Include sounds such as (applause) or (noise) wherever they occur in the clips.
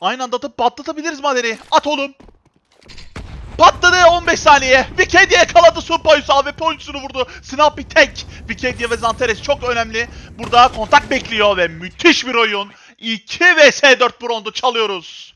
Aynı anda atıp patlatabiliriz madeni. At oğlum. Patladı 15 saniye. Wikidia yakaladı Supoyusal ve pointsunu vurdu. Snap bir tek. Wikidia ve Zanteres çok önemli. Burada kontak bekliyor ve müthiş bir oyun. 2 vs 4 brondu çalıyoruz.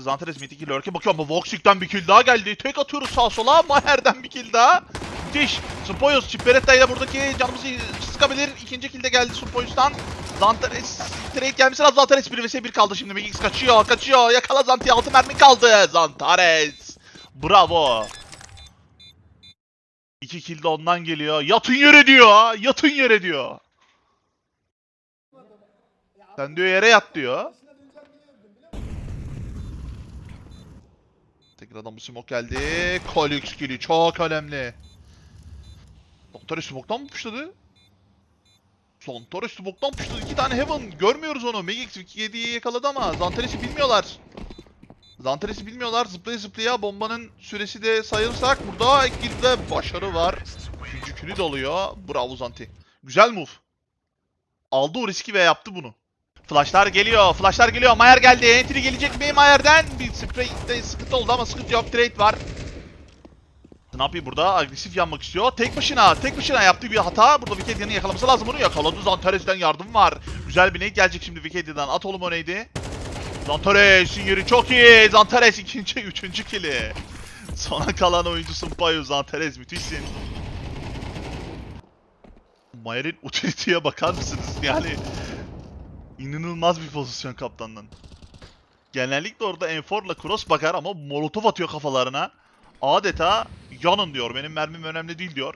Zanteres mid 2 lurk'e bakıyor ama Voxic'ten bir kill daha geldi. Tek atıyoruz sağa sola. Maher'den bir kill daha. Müthiş. Supoyus Ciperetta ile buradaki canımızı sıkabilir. İkinci kill de geldi Supoyus'tan. Zantares trade gelmesi lazım. Zantares 1 vs 1 kaldı şimdi. Megix kaçıyor, kaçıyor. Yakala Zanti 6 mermi kaldı. Zantares. Bravo. 2 kill de ondan geliyor. Yatın yere diyor. Yatın yere diyor. Sen diyor yere yat diyor. Tekrardan bu smoke geldi. Kolix kill'i çok önemli. Doktor smoke'tan mı puşladı? Zantares smoke'tan puşladı. İki tane Heaven. Görmüyoruz onu. Megix 7'yi yakaladı ama Zantares'i bilmiyorlar. Zantares'i bilmiyorlar. Zıplaya zıplaya bombanın süresi de sayılırsak burada girde başarı var. Üçüncü kill'i de alıyor. Bravo Zanti. Güzel move. Aldı o riski ve yaptı bunu. Flashlar geliyor. Flashlar geliyor. Mayer geldi. Entry gelecek mi Mayer'den? Bir sprayde sıkıntı oldu ama sıkıntı yok. Trade var. Ne yapıyor burada? Agresif yanmak istiyor. Tek başına, tek başına yaptığı bir hata. Burada Wikedia'nın yakalaması lazım. Bunu yakaladı. Zantares'ten yardım var. Güzel bir nade gelecek şimdi Wikedia'dan. At oğlum o nade'i. Zantares'in yeri çok iyi. Zantares ikinci, (laughs) üçüncü kili. Sona kalan oyuncusun Payo. Zantares müthişsin. Mayer'in utility'ye bakar mısınız? (laughs) Yani inanılmaz bir pozisyon kaptandan. Genellikle orada enforla cross bakar ama molotof atıyor kafalarına. Adeta yanın diyor. Benim mermim önemli değil diyor.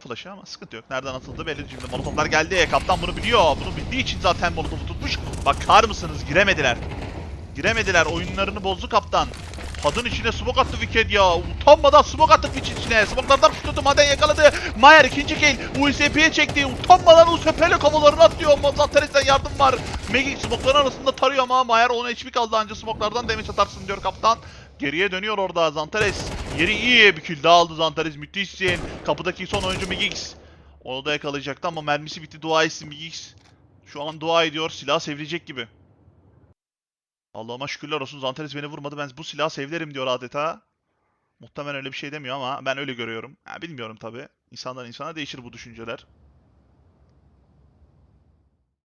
Flash'ı ama sıkıntı yok. Nereden atıldı belli. Şimdi molotoflar geldi. Kaptan bunu biliyor. Bunu bildiği için zaten molotofu tutmuş. Bakar mısınız? Giremediler. Giremediler. Oyunlarını bozdu kaptan. Kadın içine smoke attı Wicked ya. Utanmadan smoke attı Witch içine. Smoke'lardan tuttu. Maden yakaladı. Mayer ikinci kill. USP'ye çekti. Utanmadan USP'yle kafalarını atıyor. Mazanteres'ten yardım var. Magic smoke'ların arasında tarıyor ama Mayer 10 HP kaldı anca smoke'lardan damage atarsın diyor kaptan. Geriye dönüyor orada Zantares. Yeri iyi. Bir kill daha aldı Zantares. Müthişsin. Kapıdaki son oyuncu Migix. Onu da yakalayacaktı ama mermisi bitti. Dua etsin Migix. Şu an dua ediyor. Silah sevilecek gibi. Allah'ıma şükürler olsun Zantares beni vurmadı. Ben bu silahı sevlerim diyor adeta. Muhtemelen öyle bir şey demiyor ama ben öyle görüyorum. Ha, bilmiyorum tabi. İnsandan insana değişir bu düşünceler.